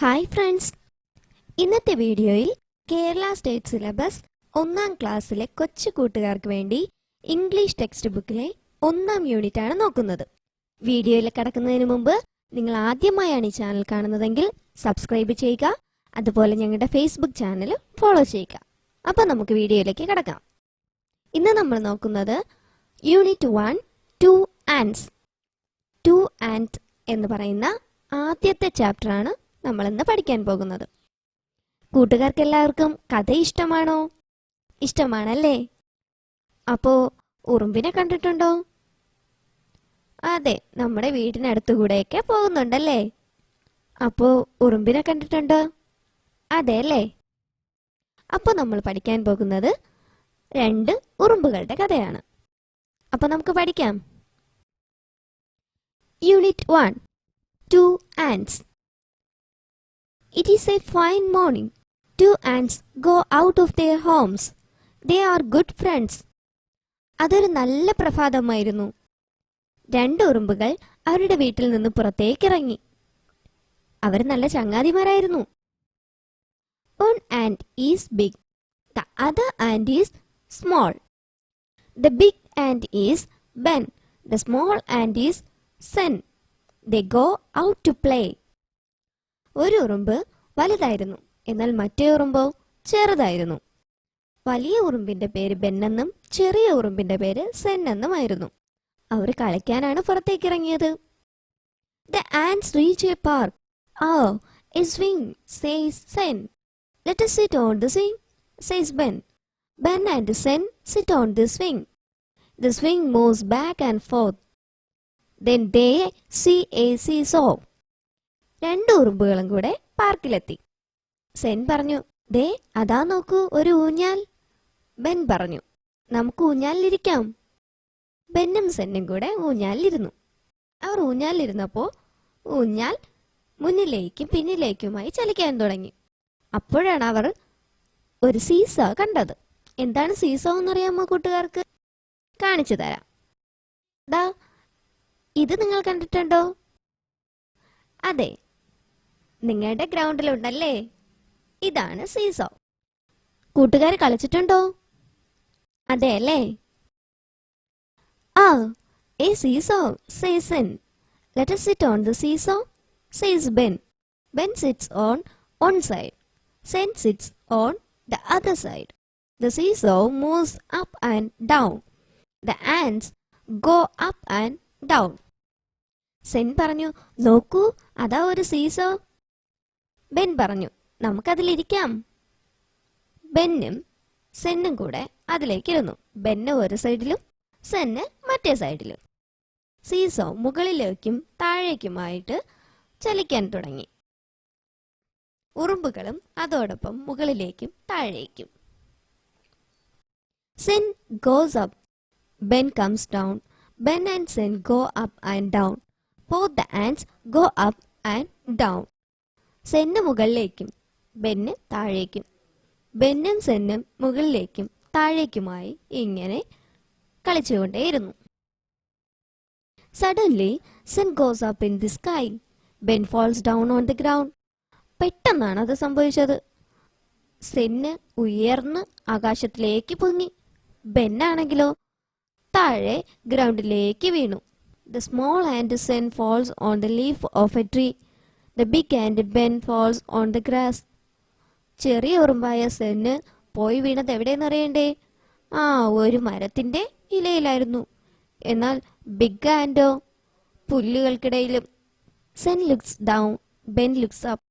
Hi friends ഇന്നത്തെ വീഡിയോയിൽ Kerala state syllabus ഒന്നാം ക്ലാസ്സിലെ കൊച്ചു കൂട്ടുകാർക്ക് വേണ്ടി ഇംഗ്ലീഷ് ടെക്സ്റ്റ് ബുക്കിലെ ഒന്നാം യൂണിറ്റ് ആണ് നോക്കുന്നത്. വീഡിയോയിൽ കടക്കുന്നതിന് മുമ്പ് നിങ്ങൾ ആദ്യമായാണ് ഈ ചാനൽ കാണുന്നതെങ്കിൽ സബ്സ്ക്രൈബ് ചെയ്യുക അതുപോലെ ഞങ്ങളുടെ ഫേസ്ബുക്ക് ചാനൽ ഫോളോ ചെയ്യുക. അപ്പോൾ നമുക്ക് വീഡിയോയിലേക്ക് കടക്കാം. ഇന്ന് നമ്മൾ നോക്കുന്നത് unit one two ants. Two ant എന്ന് പറയുന്ന ആദ്യത്തെ ചാപ്റ്ററാണ് നമ്മൾ ഇന്ന് പഠിക്കാൻ പോകുന്നത്. കൂട്ടുകാർക്ക് എല്ലാവർക്കും കഥ ഇഷ്ടമാണോ? ഇഷ്ടമാണല്ലേ? അപ്പോ ഉറുമ്പിനെ കണ്ടിട്ടുണ്ടോ? അതെ നമ്മുടെ വീടിനടുത്തുകൂടെയൊക്കെ പോകുന്നുണ്ടല്ലേ? അപ്പോ ഉറുമ്പിനെ കണ്ടിട്ടുണ്ടോ? അതെ അല്ലേ അപ്പോൾ നമ്മൾ പഠിക്കാൻ പോകുന്നത് രണ്ട് ഉറുമ്പുകളുടെ കഥയാണ്. അപ്പൊ നമുക്ക് പഠിക്കാം. Unit one two ants It is a fine morning. Two ants go out of their homes. They are good friends. അതൊരു നല്ല പ്രഭാതമായിരുന്നു. രണ്ട് ഉറുമ്പുകൾ അവരുടെ വീട്ടിൽ നിന്ന് പുറത്തേക്ക് ഇറങ്ങി. അവർ നല്ല ചങ്ങാതിമാരായിരുന്നു. One ant is big the other ant is small the big ant is Ben the small ant is Zen they go out to play ഒരു ഉറുമ്പ് വലുതായിരുന്നു. എന്നാൽ മറ്റേ ഉറുമ്പോ ചെറുതായിരുന്നു. വലിയ ഉറുമ്പിന്റെ പേര് ബെന്നെന്നും ചെറിയ ഉറുമ്പിന്റെ പേര് സെൻ എന്നുമായിരുന്നു അവർ കളിക്കാനാണ് പുറത്തേക്ക് ഇറങ്ങിയത് the ants reach a park oh a swing says Zen let sit on on the says Ben Ben and Zen sit on on the swing. The moves back and forth forth. They see a see seesaw. രണ്ട് ഉറുമ്പുകളും കൂടെ പാർക്കിലെത്തി. സെൻ പറഞ്ഞു ദേ അതാ നോക്കൂ ഒരു ഊഞ്ഞാൽ. Ben പറഞ്ഞു നമുക്ക് ഊഞ്ഞാലിരിക്കാം. ബെന്നും സെന്നും കൂടെ ഊഞ്ഞാലിരുന്നു. അവർ ഊഞ്ഞാലിരുന്നപ്പോൾ ഊഞ്ഞാൽ മുന്നിലേക്കും പിന്നിലേക്കുമായി ചലിക്കാൻ തുടങ്ങി. അപ്പോഴാണ് അവർ ഒരു സീസ കണ്ടത്. എന്താണ് സീസോ എന്നറിയാമോ കൂട്ടുകാർക്ക്? കാണിച്ചു തരാം. ദാ ഇത് നിങ്ങൾ കണ്ടിട്ടുണ്ടോ? അതെ നിങ്ങളുടെ ഗ്രൗണ്ടിലുണ്ടല്ലേ? ഇതാണ് സീസോ. കൂട്ടുകാർ കളിച്ചിട്ടുണ്ടോ? അതെ അല്ലേ ആ a seesaw season. Let sit on the seesaw says Ben. Ben sits on on side Zen sits on the other side the seesaw moves up and down the ants go up and down Zen പറഞ്ഞു നോക്കൂ അതാ ഒരു seesaw. Ben പറഞ്ഞു നമുക്കതിലിരിക്കാം. ബെന്നും സെന്നും കൂടെ അതിലേക്കിരുന്നു. ബെന്ന് ഒരു സൈഡിലും സെന്ന് മറ്റേ സൈഡിലും. സീസോ മുകളിലേക്കും താഴേക്കുമായിട്ട് ചലിക്കാൻ തുടങ്ങി. ഉറുമ്പുകളും അതോടൊപ്പം മുകളിലേക്കും താഴേക്കും. Zen goes up Ben comes down. Ben and Zen go up and down. Both the ants go up and down. സെന്ന് മുകളിലേക്കും. ബെന്ന് താഴേക്കും. ബെന്നും സെന്നും മുകളിലേക്കും താഴേക്കുമായി ഇങ്ങനെ കളിച്ചുകൊണ്ടേയിരുന്നു. Suddenly Zen goes up in the sky Ben falls down on the ground പെട്ടെന്നാണ് അത് സംഭവിച്ചത്. സെന്ന് ഉയർന്ന് ആകാശത്തിലേക്ക് പൊങ്ങി. ബെന്നാണെങ്കിലോ താഴെ ഗ്രൗണ്ടിലേക്ക് വീണു. The small ant Zen falls on the leaf of a tree the big ant Ben falls on the grass ചെറിയ ഉറുമ്പായ സെന്ന് പോയി വീണത് എവിടെയെന്ന് അറിയണ്ടേ? ആ ഒരു മരത്തിന്റെ ഇലയിലായിരുന്നു. എന്നാൽ ബിഗ് ആൻഡോ പുല്ലുകൾക്കിടയിലും. Zen looks down. Ben looks up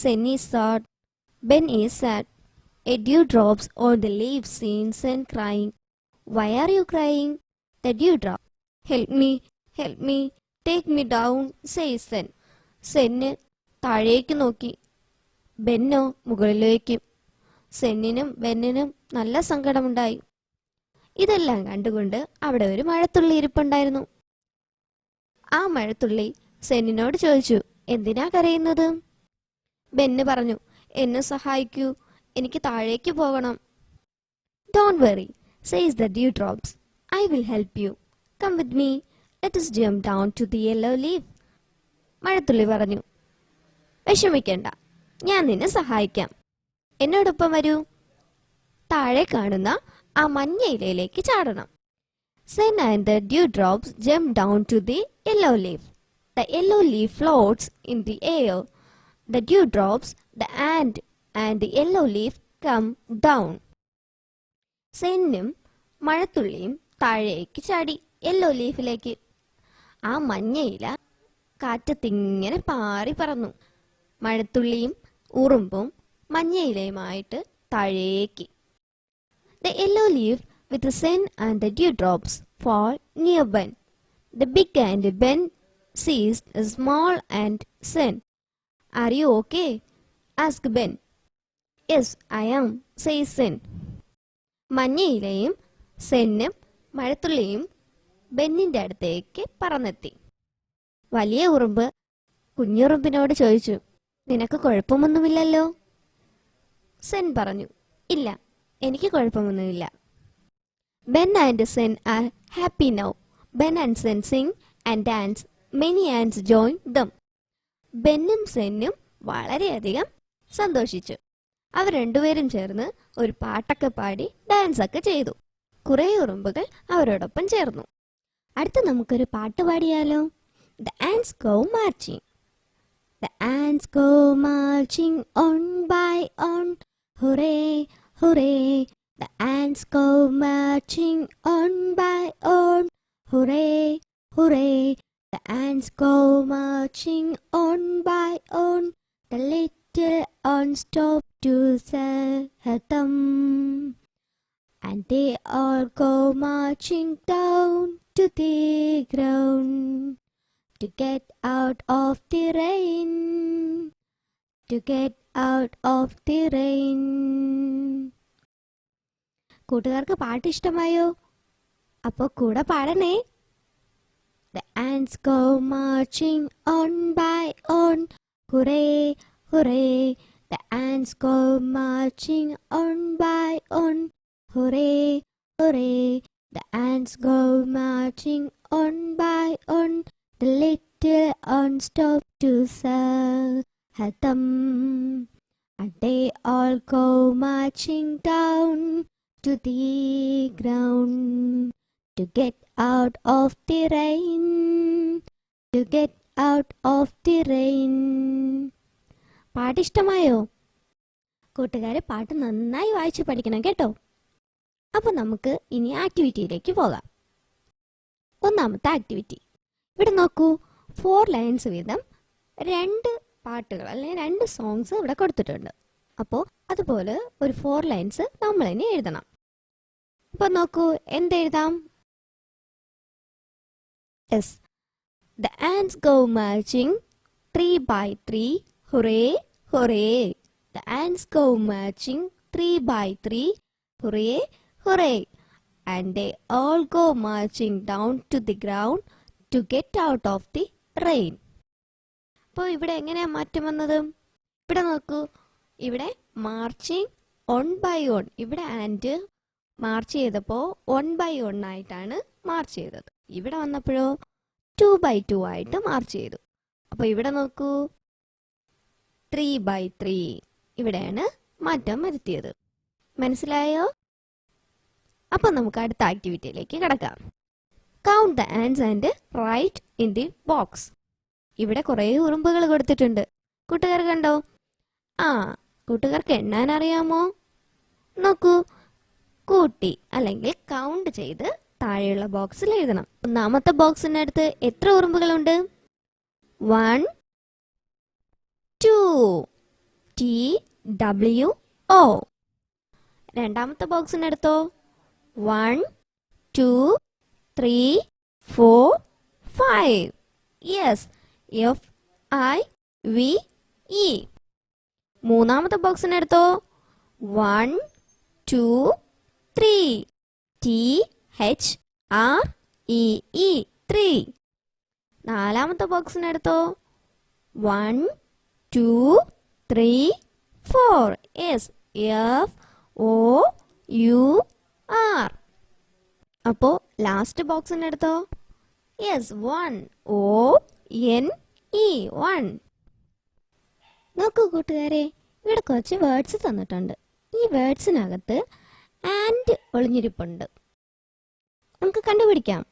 Zen is sad. Ben is sad. A dew drops on the leaf seen Zen crying why are you crying the dew drop. Help me. Help me. Take me down says Zen. സെന്ന് താഴേക്ക് നോക്കി. ബെന്നോ മുകളിലേക്ക്. സെന്നിനും ബെന്നിനും നല്ല സങ്കടമുണ്ടായി. ഇതെല്ലാം കണ്ടുകൊണ്ട് അവിടെ ഒരു മഴത്തുള്ളി ഇരിപ്പുണ്ടായിരുന്നു. ആ മഴത്തുള്ളി സെന്നിനോട് ചോദിച്ചു എന്തിനാ കരയുന്നത്? ബെന്ന് പറഞ്ഞു എന്നെ സഹായിക്കൂ. എനിക്ക് താഴേക്ക് പോകണം. Don't worry says the dew drops I will help you come with me let jump down to the yellow leaf മഴത്തുള്ളി പറഞ്ഞു വിഷമിക്കേണ്ട. ഞാൻ നിന്നെ സഹായിക്കാം. എന്നോടൊപ്പം വരൂ. താഴെ കാണുന്ന ആ മഞ്ഞ ഇലയിലേക്ക് ചാടണം. Zen and the dew drops jump down to the yellow leaf the yellow leaf floats in the air the dew drops the ant and the yellow leaf come down സെന്നും മഴത്തുള്ളിയും താഴേക്ക് ചാടി യെല്ലോ ലീഫിലേക്ക് ആ മഞ്ഞയില കാറ്റത്തിങ്ങനെ പാറി പറന്നു. മഴത്തുള്ളിയും ഉറുമ്പും മഞ്ഞയിലയുമായിട്ട് താഴേക്ക്. The yellow leaf with Zen and the dew drops fall near Ben the big and Ben sees small and Zen are you okay ask Ben yes I am am, Zen. മഞ്ഞയിലയും സെന്നും മഴത്തുള്ളിയും ബെന്നിന്റെ അടുത്തേക്ക് പറന്നെത്തി. വലിയ ഉറുമ്പ് കുഞ്ഞുറുമ്പിനോട് ചോദിച്ചു നിനക്ക് കുഴപ്പമൊന്നുമില്ലല്ലോ? സെൻ പറഞ്ഞു. ഇല്ല എനിക്ക് കുഴപ്പമൊന്നുമില്ല. Ben and Zen are happy now. Ben and Zen sing and dance. Many ants join them. ബെന്നും സെന്നും വളരെയധികം സന്തോഷിച്ചു. അവർ രണ്ടുപേരും ചേർന്ന് ഒരു പാട്ടൊക്കെ പാടി ഡാൻസ് ഒക്കെ ചെയ്തു. കുറെ ഉറുമ്പുകൾ അവരോടൊപ്പം ചേർന്നു. അടുത്ത് നമുക്കൊരു പാട്ട് പാടിയാലോ. The go marching. The ants go marching on by on. Hooray, hooray. The ants go marching on by on. Hooray, hooray. The ants go marching on by on. The little ants stop to say them. And they all go marching down to the ground. To get out of the rain. To get out of the rain. കൂട്ടുകാർക്ക് പാട്ട് ഇഷ്ടമായോ അപ്പോൾ കൂടെ പാടണേ The ants go marching on by on. Hooray, hooray. The ants go marching on by on. Hooray, hooray. The ants go marching on by on. The little on stop to sell her thumb, And they all go marching down to the ground to get out of the rain, to get out of the rain. പാട്ട് ഇഷ്ടമായോ കൂട്ടുകാരെ പാട്ട് നന്നായി വായിച്ചു പഠിക്കണം കേട്ടോ അപ്പോൾ നമുക്ക് ഇനി ആക്ടിവിറ്റിയിലേക്ക് പോകാം ഒന്നാമത്തെ ആക്ടിവിറ്റി ഇവിടെ നോക്കൂ. ഫോർ ലൈൻസ് വീതം രണ്ട് പാട്ടുകൾ അല്ലെങ്കിൽ രണ്ട് സോങ്സ് ഇവിടെ കൊടുത്തിട്ടുണ്ട്. അപ്പോൾ അതുപോലെ ഒരു ഫോർ ലൈൻസ് നമ്മൾ തന്നെ എഴുതണം. അപ്പൊ നോക്കൂ എന്തെഴുതാം yes the ants go marching three by three hurray hurray the ants go marching three by three hurray hurray and they all go marching down to the ground to get out of the rain അപ്പോൾ ഇവിടെ എങ്ങനെയാ മാറ്റം വന്നത്? ഇവിടെ നോക്കൂ. ഇവിടെ marching one by one ഇവിടെ and march ചെയ്തപ്പോൾ വൺ ബൈ വൺ ആയിട്ടാണ് മാർച്ച് ചെയ്തത്. ഇവിടെ വന്നപ്പോഴോ ടു ബൈ ടു ആയിട്ട് മാർച്ച് ചെയ്തു. അപ്പോൾ ഇവിടെ നോക്കൂ. ത്രീ ബൈ ത്രീ ഇവിടെയാണ് മാറ്റം വരുത്തിയത്. മനസ്സിലായോ? അപ്പം നമുക്ക് അടുത്ത ആക്ടിവിറ്റിയിലേക്ക് കിടക്കാം. Count the ants and write in the box ഇവിടെ കുറേ ഉറുമ്പുകൾ കൊടുത്തിട്ടുണ്ട്. കൂട്ടുകാർ കണ്ടോ? ആ കൂട്ടുകാർക്ക് എണ്ണാൻ അറിയാമോ? നോക്കൂ. കൂട്ടി അല്ലെങ്കിൽ കൗണ്ട് ചെയ്ത് താഴെയുള്ള ബോക്സിൽ എഴുതണം. ഒന്നാമത്തെ ബോക്സിനടുത്ത് എത്ര ഉറുമ്പുകളുണ്ട്? One two T W O രണ്ടാമത്തെ ബോക്സിനടുത്തോ one two three four five yes F I V E മൂന്നാമത്തെ ബോക്സിനെടുത്തോ one two three T H R E E three നാലാമത്തെ ബോക്സിനെടുത്തോ one two three four S F O U R അപ്പോൾ last ബോക്സിന്റെ അടുത്തോ yes one O N E one നോക്കൂ കൂട്ടുകാരെ ഇവിടെ കുറച്ച് words തന്നിട്ടുണ്ട്. ഈ വേർഡ്സിനകത്ത് ആൻഡ് ഒളിഞ്ഞിരിപ്പുണ്ട്. നമുക്ക് കണ്ടുപിടിക്കാം.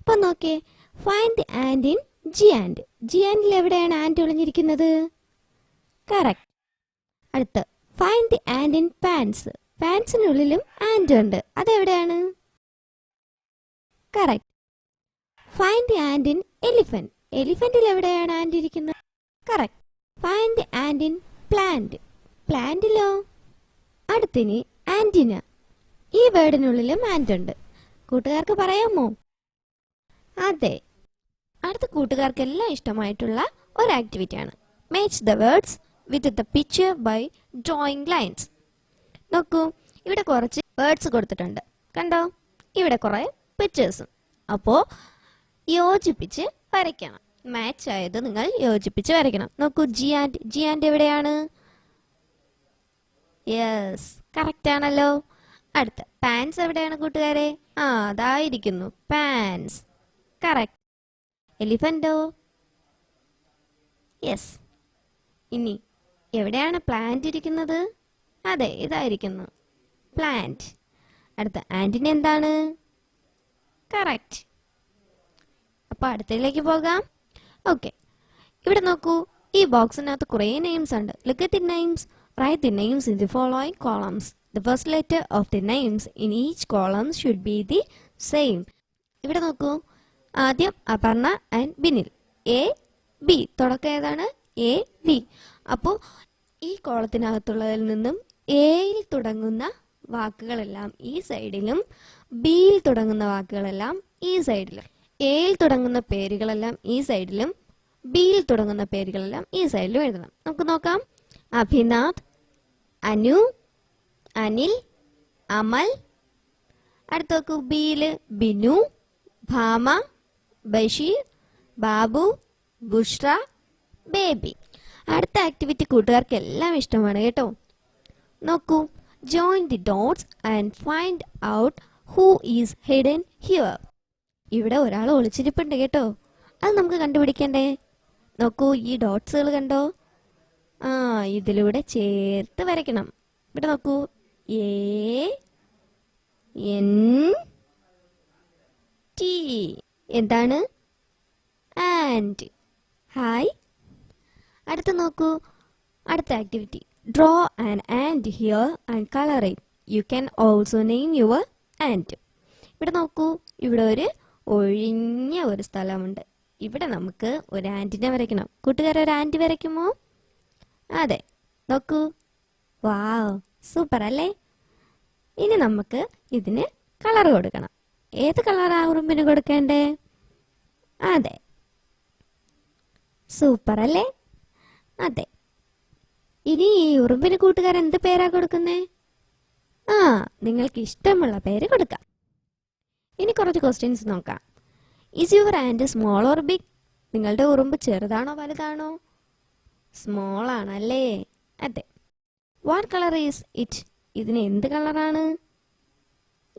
അപ്പൊ നോക്കേ find the ant in giant G ആൻഡിൽ എവിടെയാണ് ആൻഡ് ഒളിഞ്ഞിരിക്കുന്നത്? കറക്റ്റ് അടുത്ത് find the ant in pants പാൻസിനുള്ളിലും ant ഉണ്ട്. അതെവിടെയാണ്? Correct. Find the ant in elephant എലിഫന്റിൽ എവിടെയാണ് ആൻഡ് ഇരിക്കുന്നത്? Correct. Find the ant in plant പ്ലാന്റിലോ അടുത്തിനി ആന്റിന ഈ വേർഡിനുള്ളിലും ആൻഡ് ഉണ്ട്. കൂട്ടുകാർക്ക് പറയാമോ? അതെ. അടുത്ത കൂട്ടുകാർക്ക് എല്ലാം ഇഷ്ടമായിട്ടുള്ള ഒരു ആക്ടിവിറ്റിയാണ്. Match the words with the picture by drawing lines നോക്കൂ ഇവിടെ കുറച്ച് വേർഡ്സ് കൊടുത്തിട്ടുണ്ട്. കണ്ടോ? ഇവിടെ കുറേ പിക്ചേഴ്സും അപ്പോ യോജിപ്പിച്ച് വരയ്ക്കണം. മാച്ച് ആയത് നിങ്ങൾ യോജിപ്പിച്ച് വരയ്ക്കണം. നോക്കൂ ജി ആൻഡ് ജി ആൻഡ് എവിടെയാണ്? യെസ് കറക്റ്റ് ആണല്ലോ. അടുത്ത പാൻസ് എവിടെയാണ് കൂട്ടുകാരെ? ആ അതായിരിക്കുന്നു. പാൻസ് കറക്റ്റ് എലിഫന്റോ യെസ് ഇനി എവിടെയാണ് പ്ലാന്റ് ഇരിക്കുന്നത്? അതെ ഇതായിരിക്കുന്നു. പ്ലാന്റ് അടുത്ത ആന്റിന് എന്താണ്? കറക്റ്റ് അപ്പോൾ അടുത്തതിലേക്ക് പോകാം. ഓക്കെ ഇവിടെ നോക്കൂ ഈ ബോക്സിനകത്ത് കുറേ നെയിംസ് ഉണ്ട്. Look the names write the names in the following columns the first letter of the names in each columns should be the same ഇവിടെ നോക്കൂ ആദ്യം Aparna and Binil. A B തുടക്കം ഏതാണ്? എ ബി അപ്പോൾ ഈ കോളത്തിനകത്തുള്ളതിൽ നിന്നും എയിൽ തുടങ്ങുന്ന വാക്കുകളെല്ലാം ഈ സൈഡിലും ബിയിൽ തുടങ്ങുന്ന വാക്കുകളെല്ലാം ഈ സൈഡിലും. എയിൽ തുടങ്ങുന്ന പേരുകളെല്ലാം ഈ സൈഡിലും ബിയിൽ തുടങ്ങുന്ന പേരുകളെല്ലാം ഈ സൈഡിലും എഴുതണം. നമുക്ക് നോക്കാം. അഭിനാഥ് അനു അനിൽ അമൽ. അടുത്ത നോക്കൂ. ബിയിൽ ബിനു ഭാമ ബഷീർ ബാബു ബുഷ്ര ബേബി. അടുത്ത ആക്ടിവിറ്റി കൂട്ടുകാർക്ക് എല്ലാം ഇഷ്ടമാണ് കേട്ടോ. നോക്കൂ. Join the dots and find out who is hidden here ഇവിടെ ഒരാൾ ഒളിച്ചിരിപ്പുണ്ട് കേട്ടോ. അത് നമുക്ക് കണ്ടുപിടിക്കണ്ടേ? നോക്കൂ ഈ ഡോട്ട്സുകൾ കണ്ടോ? ആ ഇതിലൂടെ ചേർത്ത് വരയ്ക്കണം. ഇവിടെ നോക്കൂ. എ എൻ ടി എന്താണ്? ആൻഡ് ഹായ് അടുത്ത നോക്കൂ. അടുത്ത activity draw an ant here and color it. You can also name your ant. ഇവിടെ നോക്കൂ. ഇവിടെ ഒരു ഒഴിഞ്ഞ ഒരു സ്ഥലമുണ്ട്. ഇവിടെ നമുക്ക് ഒരു ആന്റിനെ വരയ്ക്കണം. കൂട്ടുകാരെ ഒരു ആന്റി വരയ്ക്കുമോ? അതെ. നോക്കൂ. വാവ്. സൂപ്പർ അല്ലേ? ഇനി നമുക്ക് ഇതിന് കളർ കൊടുക്കണം. ഏത് കളറാ ഉറുമ്പിന് കൊടുക്കേണ്ടേ? അതെ. സൂപ്പർ അല്ലേ? അതെ. ഇനി ഈ ഉറുമ്പിന് കൂട്ടുകാർ എന്ത് പേരാ കൊടുക്കുന്നേ? ആ നിങ്ങൾക്ക് ഇഷ്ടമുള്ള പേര് കൊടുക്കാം. ഇനി കുറച്ച് ക്വസ്റ്റ്യൻസ് നോക്കാം. Is your ant small or big നിങ്ങളുടെ ഉറുമ്പ് ചെറുതാണോ വലുതാണോ? സ്മോൾ ആണല്ലേ? അതെ. വാട്ട് കളർ ഈസ് ഇറ്റ് ഇതിന് എന്ത് കളറാണ്?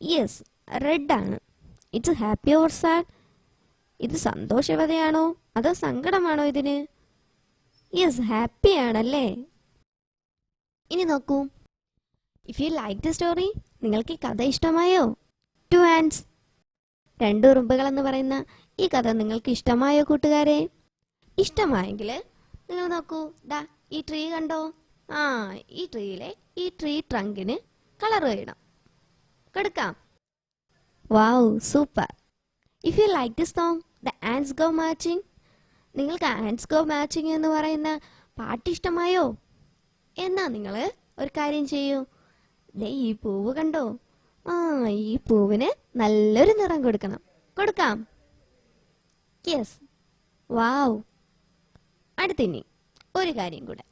യെസ് റെഡ് ആണ്. ഇറ്റ്സ് ഹാപ്പി ഓർ സാഡ് ഇത് സന്തോഷവതയാണോ? അതോ സങ്കടമാണോ ഇതിന്? യെസ് ഹാപ്പി ആണല്ലേ? ഇനി നോക്കൂ. If you like the story നിങ്ങൾക്ക് ഈ കഥ ഇഷ്ടമായോ? ടു ആൻഡ്സ് രണ്ട് ഉറുമ്പുകൾ എന്ന് പറയുന്ന ഈ കഥ നിങ്ങൾക്ക് ഇഷ്ടമായോ കൂട്ടുകാരെ? ഇഷ്ടമായെങ്കിൽ നിങ്ങൾ നോക്കൂ. ദാ ഈ ട്രീ കണ്ടോ? ആ ഈ ട്രീയിലെ ഈ ട്രീ ട്രങ്കിന് കളർ വേണം. കൊടുക്കാം. Wow super if you like this song the ants go marching നിങ്ങൾക്ക് ആൻഡ്സ് ഗോ മാച്ചിങ് എന്ന് പറയുന്ന പാട്ട് ഇഷ്ടമായോ? എന്നാ നിങ്ങൾ ഒരു കാര്യം ചെയ്യൂ. ദേ ഈ പൂവ് കണ്ടോ? ആ ഈ പൂവിന് നല്ലൊരു നിറം കൊടുക്കണം. കൊടുക്കാം. യെസ് വാവ് അടുത്തിനി ഒരു കാര്യം കൂടെ.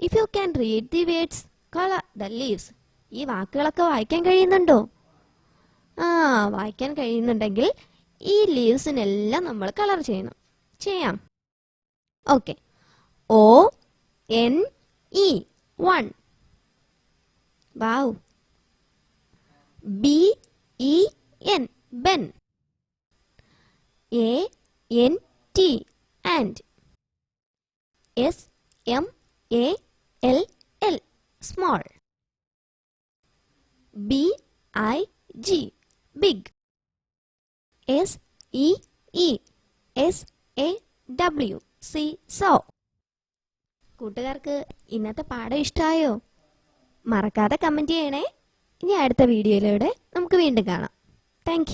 If you can read the words colour the leaves ഈ വാക്കുകളൊക്കെ വായിക്കാൻ കഴിയുന്നുണ്ടോ? ആ വായിക്കാൻ കഴിയുന്നുണ്ടെങ്കിൽ ഈ ലീവ്സിനെല്ലാം നമ്മൾ കളർ ചെയ്യണം. ചെയ്യാം. Okay O N E one. Wow. B E N. Ben. A N T. And. S M A L L. Small. B I G. Big. S E E S A W. See saw കൂട്ടുകാർക്ക് ഇന്നത്തെ പാഠം ഇഷ്ടമായോ മറക്കാതെ comment ചെയ്യണേ. ഇനി അടുത്ത വീഡിയോയിലൂടെ നമുക്ക് വീണ്ടും കാണാം. താങ്ക്